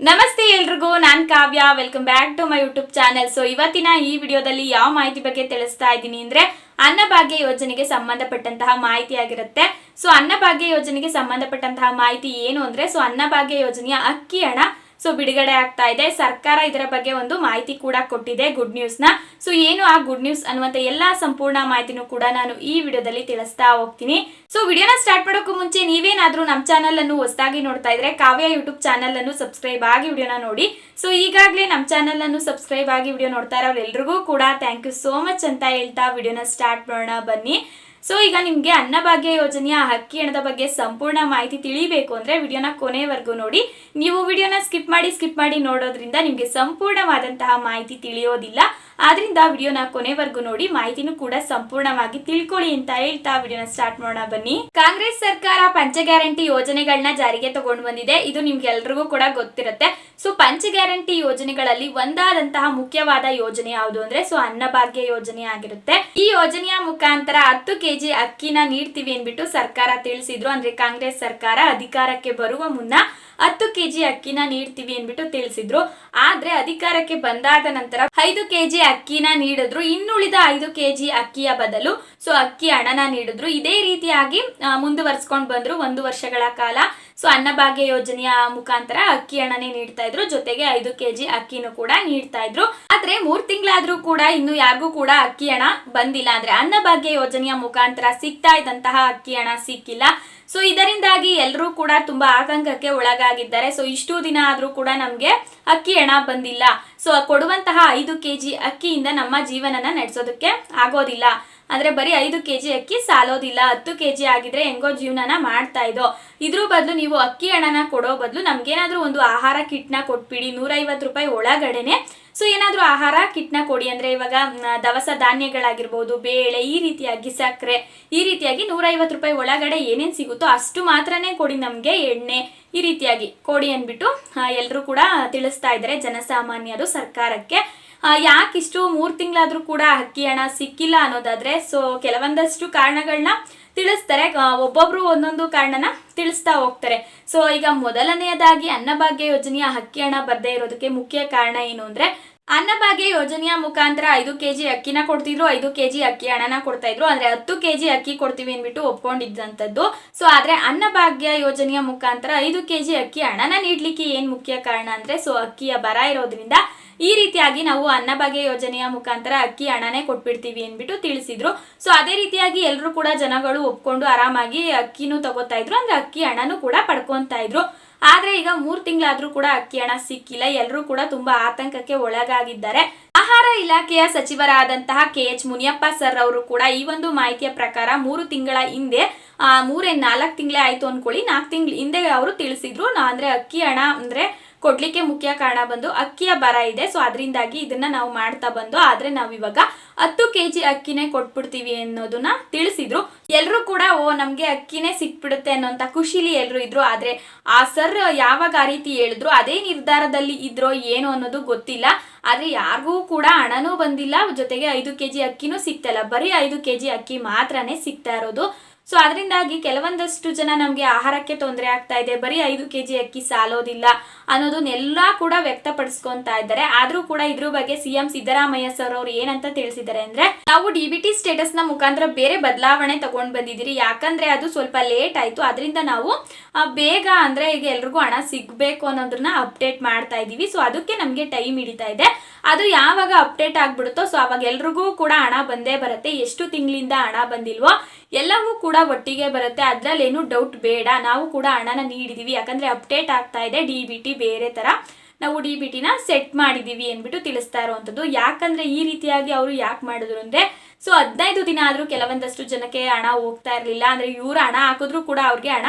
ನಮಸ್ತೆ ಎಲ್ರಿಗೂ, ನಾನು Kavya. Welcome back to my YouTube channel so ಇವತ್ತಿನ ಈ ವಿಡಿಯೋದಲ್ಲಿ ಯಾವ ಮಾಹಿತಿ ಬಗ್ಗೆ ತಿಳಿಸ್ತಾ ಇದ್ದೀನಿ ಅಂದ್ರೆ ಅನ್ನಭಾಗ್ಯ ಯೋಜನೆಗೆ ಸಂಬಂಧಪಟ್ಟಂತಹ ಮಾಹಿತಿ ಆಗಿರುತ್ತೆ. ಸೊ ಅನ್ನಭಾಗ್ಯ ಯೋಜನೆಗೆ ಸಂಬಂಧಪಟ್ಟಂತಹ ಮಾಹಿತಿ ಏನು ಅಂದ್ರೆ ಸೊ ಅನ್ನಭಾಗ್ಯ ಯೋಜನೆಯ ಅಕ್ಕಿ ಹಣ ಸೊ ಬಿಡುಗಡೆ ಆಗ್ತಾ ಇದೆ. ಸರ್ಕಾರ ಇದರ ಬಗ್ಗೆ ಒಂದು ಮಾಹಿತಿ ಕೂಡ ಕೊಟ್ಟಿದೆ ಗುಡ್ ನ್ಯೂಸ್ನ ಸೊ ಏನು ಆ ಗುಡ್ ನ್ಯೂಸ್ ಅನ್ನುವಂತ ಎಲ್ಲಾ ಸಂಪೂರ್ಣ ಮಾಹಿತಿನೂ ಕೂಡ ನಾನು ಈ ವಿಡಿಯೋದಲ್ಲಿ ತಿಳಿಸ್ತಾ ಹೋಗ್ತೀನಿ. ಸೊ ವಿಡಿಯೋನ ಸ್ಟಾರ್ಟ್ ಮಾಡೋಕ್ಕೂ ಮುಂಚೆ ನೀವೇನಾದ್ರೂ ನಮ್ಮ ಚಾನಲ್ ಅನ್ನು ಹೊಸದಾಗಿ ನೋಡ್ತಾ ಇದ್ರೆ ಕಾವ್ಯ ಯೂಟ್ಯೂಬ್ ಚಾನಲ್ ಅನ್ನು ಸಬ್ಸ್ಕ್ರೈಬ್ ಆಗಿ ವಿಡಿಯೋನ ನೋಡಿ. ಸೊ ಈಗಾಗಲೇ ನಮ್ಮ ಚಾನಲ್ ಅನ್ನು ಸಬ್ಸ್ಕ್ರೈಬ್ ಆಗಿ ವಿಡಿಯೋ ನೋಡ್ತಾ ಇರೋರೆಲ್ರಿಗೂ ಕೂಡ ಥ್ಯಾಂಕ್ ಯು ಸೋ ಮಚ್ ಅಂತ ಹೇಳ್ತಾ ವಿಡಿಯೋನ ಸ್ಟಾರ್ಟ್ ಮಾಡೋಣ ಬನ್ನಿ. ಸೊ ಈಗ ನಿಮಗೆ ಅನ್ನಭಾಗ್ಯ ಯೋಜನೆಯ ಹಕ್ಕಿ ಹಣದ ಬಗ್ಗೆ ಸಂಪೂರ್ಣ ಮಾಹಿತಿ ತಿಳಿಬೇಕು ಅಂದ್ರೆ ವಿಡಿಯೋನ ಕೊನೆವರೆಗೂ ನೋಡಿ. ನೀವು ವಿಡಿಯೋನ ಸ್ಕಿಪ್ ಮಾಡಿ ಸ್ಕಿಪ್ ಮಾಡಿ ನೋಡೋದ್ರಿಂದ ನಿಮಗೆ ಸಂಪೂರ್ಣವಾದಂತಹ ಮಾಹಿತಿ ತಿಳಿಯೋದಿಲ್ಲ. ಆದ್ರಿಂದ ವಿಡಿಯೋನ ಕೊನೆವರೆಗೂ ನೋಡಿ, ಮಾಹಿತಿನೂ ಕೂಡ ಸಂಪೂರ್ಣವಾಗಿ ತಿಳ್ಕೊಳ್ಳಿ ಅಂತ ಹೇಳ್ತಾ ವಿಡಿಯೋನ ಸ್ಟಾರ್ಟ್ ಮಾಡೋಣ ಬನ್ನಿ. ಕಾಂಗ್ರೆಸ್ ಸರ್ಕಾರ ಪಂಚ ಗ್ಯಾರಂಟಿ ಯೋಜನೆಗಳನ್ನ ಜಾರಿಗೆ ತಗೊಂಡು ಬಂದಿದೆ. ಇದು ನಿಮ್ಗೆ ಎಲ್ರಿಗೂ ಕೂಡ ಗೊತ್ತಿರುತ್ತೆ. ಸೊ ಪಂಚ ಗ್ಯಾರಂಟಿ ಯೋಜನೆಗಳಲ್ಲಿ ಒಂದಾದಂತಹ ಮುಖ್ಯವಾದ ಯೋಜನೆ ಯಾವುದು ಅಂದ್ರೆ ಸೊ ಅನ್ನಭಾಗ್ಯ ಯೋಜನೆ ಆಗಿರುತ್ತೆ. ಈ ಯೋಜನೆಯ ಮುಖಾಂತರ ಹತ್ತು ಕೆಜಿ ಅಕ್ಕಿನ ನೀಡ್ತೀವಿ ಅಂದ್ಬಿಟ್ಟು ಸರ್ಕಾರ ತಿಳಿಸಿದ್ರು. ಅಂದ್ರೆ ಕಾಂಗ್ರೆಸ್ ಸರ್ಕಾರ ಅಧಿಕಾರಕ್ಕೆ ಬರುವ ಮುನ್ನ ಹತ್ತು ಕೆಜಿ ಅಕ್ಕಿನ ನೀಡ್ತೀವಿ ಅಂದ್ಬಿಟ್ಟು ತಿಳಿಸಿದ್ರು. ಆದ್ರೆ ಅಧಿಕಾರಕ್ಕೆ ಬಂದಾದ ನಂತರ ಐದು ಕೆಜಿ ಅಕ್ಕಿನ ನೀಡಿದ್ರು. ಇನ್ನುಳಿದ ಐದು ಕೆಜಿ ಅಕ್ಕಿಯ ಬದಲು ಸೊ ಅಕ್ಕಿ ಹಣನ ನೀಡಿದ್ರು. ಇದೇ ರೀತಿಯಾಗಿ ಮುಂದುವರ್ಸ್ಕೊಂಡು ಬಂದ್ರು ಒಂದು ವರ್ಷಗಳ ಕಾಲ. ಸೊ ಅನ್ನಭಾಗ್ಯ ಯೋಜನೆಯ ಮುಖಾಂತರ ಅಕ್ಕಿ ಹಣನೇ ನೀಡ್ತಾ ಇದ್ರು. ಜೊತೆಗೆ ಐದು ಕೆಜಿ ಅಕ್ಕಿನೂ ಕೂಡ ನೀಡ್ತಾ ಇದ್ರು. ಆದ್ರೆ ಮೂರ್ ತಿಂಗಳಾದ್ರೂ ಕೂಡ ಇನ್ನು ಯಾರಿಗೂ ಕೂಡ ಅಕ್ಕಿ ಹಣ ಬಂದಿಲ್ಲ. ಅಂದ್ರೆ ಅನ್ನಭಾಗ್ಯ ಯೋಜನೆಯ ಮುಖಾಂತರ ಸಿಗ್ತಾ ಇದ್ದಂತಹ ಅಕ್ಕಿ ಹಣ ಸಿಕ್ಕಿಲ್ಲ. ಸೊ ಇದರಿಂದಾಗಿ ಎಲ್ಲರೂ ಕೂಡ ತುಂಬಾ ಆತಂಕಕ್ಕೆ ಒಳಗಾಗಿದ್ದಾರೆ. ಸೊ ಇಷ್ಟು ದಿನ ಆದ್ರೂ ಕೂಡ ನಮ್ಗೆ ಅಕ್ಕಿ ಹಣ ಬಂದಿಲ್ಲ. ಸೊ ಕೊಡುವಂತಹ ಐದು ಕೆಜಿ ಅಕ್ಕಿಯಿಂದ ನಮ್ಮ ಜೀವನನ ನಡೆಸೋದಕ್ಕೆ ಆಗೋದಿಲ್ಲ. ಅಂದ್ರೆ ಬರೀ ಐದು ಕೆಜಿ ಅಕ್ಕಿ ಸಾಲೋದಿಲ್ಲ. ಹತ್ತು ಕೆ ಜಿ ಆಗಿದ್ರೆ ಹೆಂಗೋ ಜೀವನನ ಮಾಡ್ತಾ ಇದೋ ಇದ್ರ ಬದಲು ನೀವು ಅಕ್ಕಿ ಹಣನ ಕೊಡೋ ಬದಲು ನಮಗೇನಾದರೂ ಒಂದು ಆಹಾರ ಕಿಟ್ನ ಕೊಟ್ಬಿಡಿ. ನೂರೈವತ್ತು ರೂಪಾಯಿ ಒಳಗಡೆನೆ. ಸೊ ಏನಾದರೂ ಆಹಾರ ಕಿಟ್ನ ಕೊಡಿ ಅಂದ್ರೆ ಇವಾಗ ದವಸ ಧಾನ್ಯಗಳಾಗಿರ್ಬೋದು, ಬೇಳೆ, ಈ ರೀತಿಯಾಗಿ ಸಕ್ಕರೆ ಈ ರೀತಿಯಾಗಿ ನೂರೈವತ್ತು ರೂಪಾಯಿ ಒಳಗಡೆ ಏನೇನು ಸಿಗುತ್ತೋ ಅಷ್ಟು ಮಾತ್ರನೇ ಕೊಡಿ ನಮಗೆ ಎಣ್ಣೆ. ಈ ರೀತಿಯಾಗಿ ಕೊಡಿ ಅಂದ್ಬಿಟ್ಟು ಎಲ್ಲರೂ ಕೂಡ ತಿಳಿಸ್ತಾ ಇದ್ದಾರೆ ಜನಸಾಮಾನ್ಯರು ಸರ್ಕಾರಕ್ಕೆ. ಯಾಕಿಷ್ಟು ಮೂರು ತಿಂಗಳಾದರೂ ಕೂಡ ಅಕ್ಕಿ ಹಣ ಸಿಕ್ಕಿಲ್ಲ ಅನ್ನೋದಾದ್ರೆ ಸೊ ಕೆಲವೊಂದಷ್ಟು ಕಾರಣಗಳನ್ನ ತಿಳಿಸ್ತಾರೆ. ಒಬ್ಬೊಬ್ರು ಒಂದೊಂದು ಕಾರಣನ ತಿಳಿಸ್ತಾ ಹೋಗ್ತಾರೆ. ಸೊ ಈಗ ಮೊದಲನೆಯದಾಗಿ ಅನ್ನಭಾಗ್ಯ ಯೋಜನೆಯ ಅಕ್ಕಿ ಹಣ ಬರದೇ ಇರೋದಕ್ಕೆ ಮುಖ್ಯ ಕಾರಣ ಏನು ಅಂದ್ರೆ ಅನ್ನಭಾಗ್ಯ ಯೋಜನೆಯ ಮುಖಾಂತರ ಐದು ಕೆಜಿ ಅಕ್ಕಿನ ಕೊಡ್ತಿದ್ರು, ಐದು ಕೆಜಿ ಅಕ್ಕಿ ಹಣನ ಕೊಡ್ತಾ ಇದ್ರು ಅಂದ್ರೆ ಹತ್ತು ಕೆಜಿ ಅಕ್ಕಿ ಕೊಡ್ತೀವಿ ಅಂದ್ಬಿಟ್ಟು ಒಪ್ಕೊಂಡಿದ್ದಂಥದ್ದು. ಸೊ ಆದ್ರೆ ಅನ್ನಭಾಗ್ಯ ಯೋಜನೆಯ ಮುಖಾಂತರ ಐದು ಕೆಜಿ ಅಕ್ಕಿ ಹಣನ ನೀಡ್ಲಿಕ್ಕೆ ಏನ್ ಮುಖ್ಯ ಕಾರಣ ಅಂದ್ರೆ ಸೊ ಅಕ್ಕಿಯ ಬರ ಇರೋದ್ರಿಂದ ಈ ರೀತಿಯಾಗಿ ನಾವು ಅನ್ನಭಾಗ್ಯ ಯೋಜನೆಯ ಮುಖಾಂತರ ಅಕ್ಕಿ ಹಣನೇ ಕೊಟ್ಬಿಡ್ತೀವಿ ಅಂದ್ಬಿಟ್ಟು ತಿಳಿಸಿದ್ರು. ಸೊ ಅದೇ ರೀತಿಯಾಗಿ ಎಲ್ಲರೂ ಕೂಡ ಜನಗಳು ಒಪ್ಕೊಂಡು ಆರಾಮಾಗಿ ಅಕ್ಕಿನೂ ತಗೋತಾ ಇದ್ರು ಅಂದ್ರೆ ಅಕ್ಕಿ ಹಣನೂ ಕೂಡ ಪಡ್ಕೊತಾ ಇದ್ರು ಆದ್ರೆ ಈಗ ಮೂರು ತಿಂಗಳಾದ್ರೂ ಕೂಡ ಅಕ್ಕಿ ಹಣ ಸಿಕ್ಕಿಲ್ಲ. ಎಲ್ಲರೂ ಕೂಡ ತುಂಬಾ ಆತಂಕಕ್ಕೆ ಒಳಗಾಗಿದ್ದಾರೆ. ಆಹಾರ ಇಲಾಖೆಯ ಸಚಿವರಾದಂತಹ ಕೆ ಎಚ್ ಮುನಿಯಪ್ಪ ಸರ್ ಅವರು ಕೂಡ ಈ ಒಂದು ಮಾಹಿತಿಯ ಪ್ರಕಾರ ಮೂರು ತಿಂಗಳ ಹಿಂದೆ ಮೂರೇ ನಾಲ್ಕು ತಿಂಗಳೇ ಆಯ್ತು ಅನ್ಕೊಳ್ಳಿ. ನಾಲ್ಕು ತಿಂಗಳ ಹಿಂದೆ ಅವರು ತಿಳಿಸಿದ್ರು. ಅಂದ್ರೆ ಅಕ್ಕಿ ಹಣ ಅಂದ್ರೆ ಕೊಡ್ಲಿಕ್ಕೆ ಮುಖ್ಯ ಕಾರಣ ಬಂದು ಅಕ್ಕಿಯ ಬರ ಇದೆ. ಸೊ ಅದರಿಂದಾಗಿ ಇದನ್ನ ನಾವು ಮಾಡ್ತಾ ಬಂದು, ಆದ್ರೆ ನಾವು ಇವಾಗ ಹತ್ತು ಕೆಜಿ ಅಕ್ಕಿನೇ ಕೊಟ್ಬಿಡ್ತೀವಿ ಅನ್ನೋದನ್ನ ತಿಳಿಸಿದ್ರು. ಎಲ್ಲರೂ ಕೂಡ, ಓ, ನಮ್ಗೆ ಅಕ್ಕಿನೇ ಸಿಕ್ಬಿಡುತ್ತೆ ಅನ್ನೋಂತ ಖುಷಿಲಿ ಎಲ್ಲರೂ ಇದ್ರು. ಆದ್ರೆ ಆ ಸರ್ ಯಾವಾಗ ಆ ರೀತಿ ಹೇಳಿದ್ರು, ಅದೇ ನಿರ್ಧಾರದಲ್ಲಿ ಇದ್ರೋ ಏನು ಅನ್ನೋದು ಗೊತ್ತಿಲ್ಲ. ಆದ್ರೆ ಯಾರಿಗೂ ಕೂಡ ಹಣನೂ ಬಂದಿಲ್ಲ. ಜೊತೆಗೆ ಐದು ಕೆಜಿ ಅಕ್ಕಿನೂ ಸಿಗ್ತಾ ಬರೀ ಐದು ಕೆಜಿ ಅಕ್ಕಿ ಮಾತ್ರನೇ ಸಿಗ್ತಾ ಇರೋದು. ಸೊ ಅದರಿಂದಾಗಿ ಕೆಲವೊಂದಷ್ಟು ಜನ ನಮಗೆ ಆಹಾರಕ್ಕೆ ತೊಂದರೆ ಆಗ್ತಾ ಇದೆ. ಬರೀ ಐದು ಕೆ ಜಿ ಅಕ್ಕಿ ಸಾಲೋದಿಲ್ಲ ಅನ್ನೋದನ್ನೆಲ್ಲ ಕೂಡ ವ್ಯಕ್ತಪಡಿಸ್ಕೊಂತಾ ಇದ್ದಾರೆ. ಆದ್ರೂ ಕೂಡ ಇದ್ರ ಬಗ್ಗೆ ಸಿಎಂ ಸಿದ್ದರಾಮಯ್ಯ ಸರ್ ಅವ್ರು ಏನಂತ ತಿಳಿಸಿದ್ದಾರೆ ಅಂದ್ರೆ, ನಾವು ಡಿ ಬಿ ಟಿ ಸ್ಟೇಟಸ್ ಮುಖಾಂತರ ಬೇರೆ ಬದಲಾವಣೆ ತಗೊಂಡ್ ಬಂದಿದ್ದೀರಿ. ಯಾಕಂದ್ರೆ ಅದು ಸ್ವಲ್ಪ ಲೇಟ್ ಆಯ್ತು. ಅದರಿಂದ ನಾವು ಬೇಗ ಅಂದ್ರೆ ಈಗ ಎಲ್ರಿಗೂ ಹಣ ಸಿಗ್ಬೇಕು ಅನ್ನೋದನ್ನ ಅಪ್ಡೇಟ್ ಮಾಡ್ತಾ ಇದೀವಿ ಸೊ ಅದಕ್ಕೆ ನಮಗೆ ಟೈಮ್ ಹಿಡಿತಾ ಇದೆ. ಅದು ಯಾವಾಗ ಅಪ್ಡೇಟ್ ಆಗ್ಬಿಡುತ್ತೋ ಸೊ ಅವಾಗ ಎಲ್ರಿಗೂ ಕೂಡ ಹಣ ಬಂದೇ ಬರುತ್ತೆ. ಎಷ್ಟು ತಿಂಗಳಿಂದ ಹಣ ಬಂದಿಲ್ವೋ ಎಲ್ಲವೂ ಕೂಡ ಒಟ್ಟಿಗೆ ಬರುತ್ತೆ. ಅದ್ರಲ್ಲಿ ಏನು ಡೌಟ್ ಬೇಡ. ನಾವು ಕೂಡ ಹಣನ ನೀಡಿದೀವಿ. ಯಾಕಂದ್ರೆ ಅಪ್ಡೇಟ್ ಆಗ್ತಾ ಇದೆ. ಡಿ ಬಿ ಟಿ ಬೇರೆ ತರ. ನಾವು ಡಿ ಬಿ ಟಿನ ಸೆಟ್ ಮಾಡಿದೀವಿ ಅಂದ್ಬಿಟ್ಟು ತಿಳಿಸ್ತಾ ಇರುವಂತದ್ದು ಯಾಕಂದ್ರೆ ಈ ರೀತಿಯಾಗಿ ಅವರು ಯಾಕೆ ಮಾಡಿದ್ರು ಅಂದ್ರೆ, ಸೊ ಹದಿನೈದು ದಿನ ಆದ್ರೂ ಕೆಲವೊಂದಷ್ಟು ಜನಕ್ಕೆ ಹಣ ಹೋಗ್ತಾ ಇರ್ಲಿಲ್ಲ. ಅಂದ್ರೆ ಇವ್ರು ಹಣ ಹಾಕಿದ್ರು ಕೂಡ ಅವ್ರಿಗೆ ಹಣ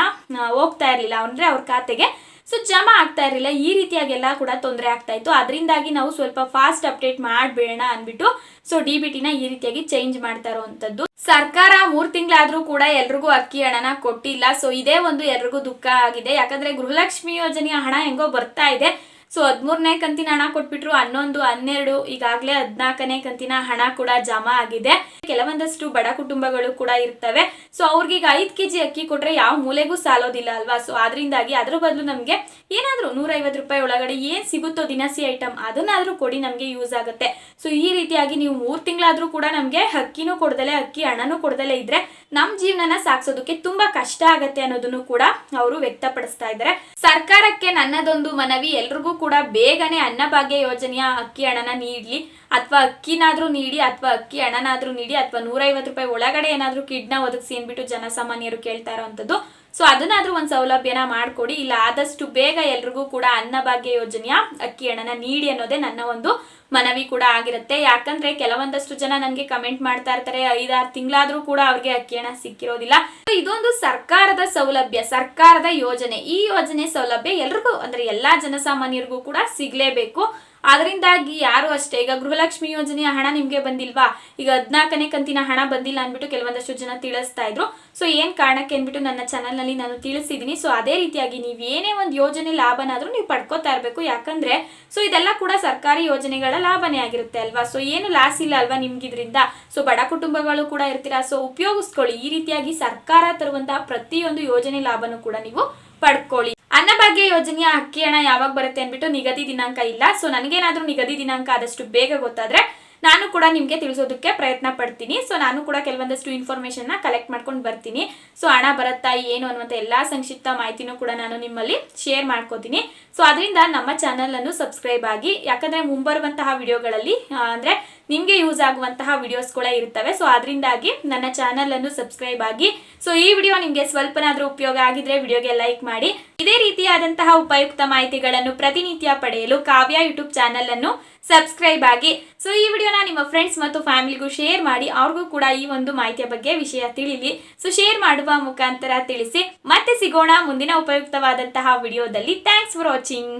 ಹೋಗ್ತಾ ಇರ್ಲಿಲ್ಲ. ಅಂದ್ರೆ ಅವ್ರ ಖಾತೆಗೆ ಸೊ ಜಮಾ ಆಗ್ತಾ ಇರಲಿಲ್ಲ. ಈ ರೀತಿಯಾಗೆಲ್ಲ ಕೂಡ ತೊಂದರೆ ಆಗ್ತಾ ಇತ್ತು. ಅದರಿಂದಾಗಿ ನಾವು ಸ್ವಲ್ಪ ಫಾಸ್ಟ್ ಅಪ್ಡೇಟ್ ಮಾಡಬೇಡ ಅಂದ್ಬಿಟ್ಟು ಸೊ ಡಿ ಬಿ ಟಿನ ಈ ರೀತಿಯಾಗಿ ಚೇಂಜ್ ಮಾಡ್ತಾ ಇರುವಂತದ್ದು ಸರ್ಕಾರ ಮೂರ್ ತಿಂಗಳಾದ್ರೂ ಕೂಡ ಎಲ್ರಿಗೂ ಅಕ್ಕಿ ಹಣನ ಕೊಟ್ಟಿಲ್ಲ. ಸೊ ಇದೇ ಒಂದು ಎಲ್ರಿಗೂ ದುಃಖ ಆಗಿದೆ. ಯಾಕಂದ್ರೆ ಗೃಹಲಕ್ಷ್ಮಿ ಯೋಜನೆಯ ಹಣ ಹೆಂಗೋ ಬರ್ತಾ ಇದೆ. ಸೊ ಹದಿಮೂರನೇ ಕಂತಿನ ಹಣ ಕೊಟ್ಬಿಟ್ರು, ಹನ್ನೊಂದು, ಹನ್ನೆರಡು, ಈಗಾಗಲೇ ಹದಿನಾಲ್ಕನೇ ಕಂತಿನ ಹಣ ಕೂಡ ಜಮಾ ಆಗಿದೆ. ಕೆಲವೊಂದಷ್ಟು ಬಡ ಕುಟುಂಬಗಳು ಕೂಡ ಇರ್ತವೆ. ಸೊ ಅವ್ರಿಗೆ ಈಗ ಐದು ಕೆಜಿ ಅಕ್ಕಿ ಕೊಟ್ರೆ ಯಾವ ಮೂಲೆಗೂ ಸಾಲೋದಿಲ್ಲ ಅಲ್ವಾ? ಸೊ ಅದರಿಂದಾಗಿ ಅದ್ರ ಬದಲು ನಮಗೆ ಏನಾದರೂ ನೂರೈವತ್ತು ರೂಪಾಯಿ ಒಳಗಡೆ ಏನು ಸಿಗುತ್ತೋ ದಿನಸಿ ಐಟಮ್ ಅದನ್ನಾದರೂ ಕೊಡಿ, ನಮಗೆ ಯೂಸ್ ಆಗುತ್ತೆ. ಸೊ ಈ ರೀತಿಯಾಗಿ ನೀವು ಮೂರು ತಿಂಗಳಾದರೂ ಕೂಡ ನಮಗೆ ಅಕ್ಕಿನೂ ಕೊಡ್ದಲೆ, ಅಕ್ಕಿ ಹಣನೂ ಕೊಡ್ದಲೆ ಇದ್ರೆ ನಮ್ಮ ಜೀವನನ ಸಾಗಿಸೋದಕ್ಕೆ ತುಂಬಾ ಕಷ್ಟ ಆಗತ್ತೆ ಅನ್ನೋದನ್ನು ಕೂಡ ಅವರು ವ್ಯಕ್ತಪಡಿಸ್ತಾ ಇದ್ದಾರೆ. ಸರ್ಕಾರಕ್ಕೆ ನನ್ನದೊಂದು ಮನವಿ ಎಲ್ರಿಗೂ ಕೂಡ ಬೇಗನೆ ಅನ್ನಭಾಗ್ಯ ಯೋಜನೆಯ ಅಕ್ಕಿ ಹಣನ ನೀಡ್ಲಿ, ಅಥವಾ ಅಕ್ಕಿನಾದ್ರೂ ನೀಡಿ, ಅಥವಾ ಅಕ್ಕಿ ಹಣನಾದ್ರೂ ನೀಡಿ, ಅಥವಾ ನೂರೈವತ್ತು ರೂಪಾಯಿ ಒಳಗಡೆ ಏನಾದ್ರೂ ಕಿಡ್ನ ಒದಗಿಸಿ ಅಂದ್ಬಿಟ್ಟು ಜನಸಾಮಾನ್ಯರು ಕೇಳ್ತಾ ಇರೋವಂಥದ್ದು. ಸೊ ಅದನ್ನಾದ್ರೂ ಒಂದು ಸೌಲಭ್ಯನ ಮಾಡಿಕೊಡಿ. ಇಲ್ಲ, ಆದಷ್ಟು ಬೇಗ ಎಲ್ರಿಗೂ ಕೂಡ ಅನ್ನಭಾಗ್ಯ ಯೋಜನೆಯ ಅಕ್ಕಿ ಹಣನ ನೀಡಿ ಅನ್ನೋದೇ ನನ್ನ ಒಂದು ಮನವಿ ಕೂಡ ಆಗಿರುತ್ತೆ. ಯಾಕಂದ್ರೆ ಕೆಲವೊಂದಷ್ಟು ಜನ ನನಗೆ ಕಮೆಂಟ್ ಮಾಡ್ತಾ ಇರ್ತಾರೆ, ಐದಾರು ತಿಂಗಳಾದ್ರೂ ಕೂಡ ಅವ್ರಿಗೆ ಅಕ್ಕಿ ಹಣ ಸಿಕ್ಕಿರೋದಿಲ್ಲ. ಇದೊಂದು ಸರ್ಕಾರದ ಸೌಲಭ್ಯ, ಸರ್ಕಾರದ ಯೋಜನೆ. ಈ ಯೋಜನೆ ಸೌಲಭ್ಯ ಎಲ್ರಿಗೂ, ಅಂದ್ರೆ ಎಲ್ಲಾ ಜನಸಾಮಾನ್ಯರಿಗೂ ಕೂಡ ಸಿಗ್ಲೇಬೇಕು. ಅದರಿಂದಾಗಿ ಯಾರು ಅಷ್ಟೇ, ಈಗ ಗೃಹಲಕ್ಷ್ಮಿ ಯೋಜನೆಯ ಹಣ ನಿಮಗೆ ಬಂದಿಲ್ವಾ? ಈಗ ಹದಿನಾಲ್ಕನೇ ಕಂತಿನ ಹಣ ಬಂದಿಲ್ಲ ಅಂದ್ಬಿಟ್ಟು ಕೆಲವೊಂದಷ್ಟು ಜನ ತಿಳಿಸ್ತಾ ಇದ್ರು. ಸೊ ಏನ್ ಕಾರಣಕ್ಕೆ ಅಂದ್ಬಿಟ್ಟು ನನ್ನ ಚಾನಲ್ನಲ್ಲಿ ನಾನು ತಿಳಿಸಿದ್ದೀನಿ ಸೊ ಅದೇ ರೀತಿಯಾಗಿ ನೀವು ಏನೇ ಒಂದು ಯೋಜನೆ ಲಾಭನಾದ್ರೂ ನೀವು ಪಡ್ಕೋತಾ ಇರಬೇಕು. ಯಾಕಂದ್ರೆ ಸೊ ಇದೆಲ್ಲ ಕೂಡ ಸರ್ಕಾರಿ ಯೋಜನೆಗಳ ಲಾಭನೇ ಆಗಿರುತ್ತೆ ಅಲ್ವಾ? ಸೊ ಏನು ಲಾಸ್ ಇಲ್ಲ ಅಲ್ವಾ ನಿಮ್ಗಿದ್ರಿಂದ? ಸೊ ಬಡ ಕುಟುಂಬಗಳು ಕೂಡ ಇರ್ತೀರಾ? ಸೊ ಉಪಯೋಗಿಸ್ಕೊಳ್ಳಿ. ಈ ರೀತಿಯಾಗಿ ಸರ್ಕಾರ ತರುವಂತಹ ಪ್ರತಿಯೊಂದು ಯೋಜನೆ ಲಾಭನೂ ಕೂಡ ನೀವು ಪಡ್ಕೊಳ್ಳಿ. ಅನ್ನಭಾಗ್ಯ ಯೋಜನೆಯ ಅಕ್ಕಿ ಹಣ ಯಾವಾಗ ಬರುತ್ತೆ ಅಂದ್ಬಿಟ್ಟು ನಿಗದಿ ದಿನಾಂಕ ಇಲ್ಲ. ಸೊ ನನಗೇನಾದ್ರೂ ನಿಗದಿ ದಿನಾಂಕ ಆದಷ್ಟು ಬೇಗ ಗೊತ್ತಾದ್ರೆ ನಾನು ಕೂಡ ನಿಮಗೆ ತಿಳಿಸೋದಕ್ಕೆ ಪ್ರಯತ್ನ ಪಡ್ತೀನಿ. ಸೊ ನಾನು ಕೂಡ ಕೆಲವೊಂದಷ್ಟು ಇನ್ಫಾರ್ಮೇಶನ್ನ ಕಲೆಕ್ಟ್ ಮಾಡ್ಕೊಂಡು ಬರ್ತೀನಿ. ಸೊ ಹಣ ಬರುತ್ತಾ ಏನು ಅನ್ನುವಂಥ ಎಲ್ಲ ಸಂಕ್ಷಿಪ್ತ ಮಾಹಿತಿನೂ ಕೂಡ ನಾನು ನಿಮ್ಮಲ್ಲಿ ಶೇರ್ ಮಾಡ್ಕೋತೀನಿ. ಸೊ ಅದರಿಂದ ನಮ್ಮ ಚಾನಲ್ ಅನ್ನು ಸಬ್ಸ್ಕ್ರೈಬ್ ಆಗಿ, ಯಾಕಂದ್ರೆ ಮುಂಬರುವಂತಹ ವಿಡಿಯೋಗಳಲ್ಲಿ ಅಂದ್ರೆ ನಿಮಗೆ ಯೂಸ್ ಆಗುವಂತಹ ವಿಡಿಯೋಸ್ಗಳೇ ಇರ್ತವೆ ಸೊ ಅದರಿಂದಾಗಿ ನನ್ನ ಚಾನಲನ್ನು ಸಬ್ಸ್ಕ್ರೈಬ್ ಆಗಿ. ಸೊ ಈ ವಿಡಿಯೋ ನಿಮಗೆ ಸ್ವಲ್ಪನಾದರೂ ಉಪಯೋಗ ಆಗಿದ್ರೆ ವಿಡಿಯೋಗೆ ಲೈಕ್ ಮಾಡಿ. ಇದೇ ರೀತಿಯಾದಂತಹ ಉಪಯುಕ್ತ ಮಾಹಿತಿಗಳನ್ನು ಪ್ರತಿನಿತ್ಯ ಪಡೆಯಲು ಕಾವ್ಯ ಯೂಟ್ಯೂಬ್ ಚಾನಲ್ ಅನ್ನು ಸಬ್ಸ್ಕ್ರೈಬ್ ಆಗಿ. ಸೊ ಈ ವಿಡಿಯೋನ ನಿಮ್ಮ ಫ್ರೆಂಡ್ಸ್ ಮತ್ತು ಫ್ಯಾಮಿಲಿಗೂ ಶೇರ್ ಮಾಡಿ. ಅವ್ರಿಗೂ ಕೂಡ ಈ ಒಂದು ಮಾಹಿತಿಯ ಬಗ್ಗೆ ವಿಷಯ ತಿಳಿಲಿ. ಸೊ ಶೇರ್ ಮಾಡುವ ಮುಖಾಂತರ ತಿಳಿಸಿ. ಮತ್ತೆ ಸಿಗೋಣ ಮುಂದಿನ ಉಪಯುಕ್ತವಾದಂತಹ ವಿಡಿಯೋದಲ್ಲಿ ಥ್ಯಾಂಕ್ಸ್ ಫಾರ್ ವಾಚಿಂಗ್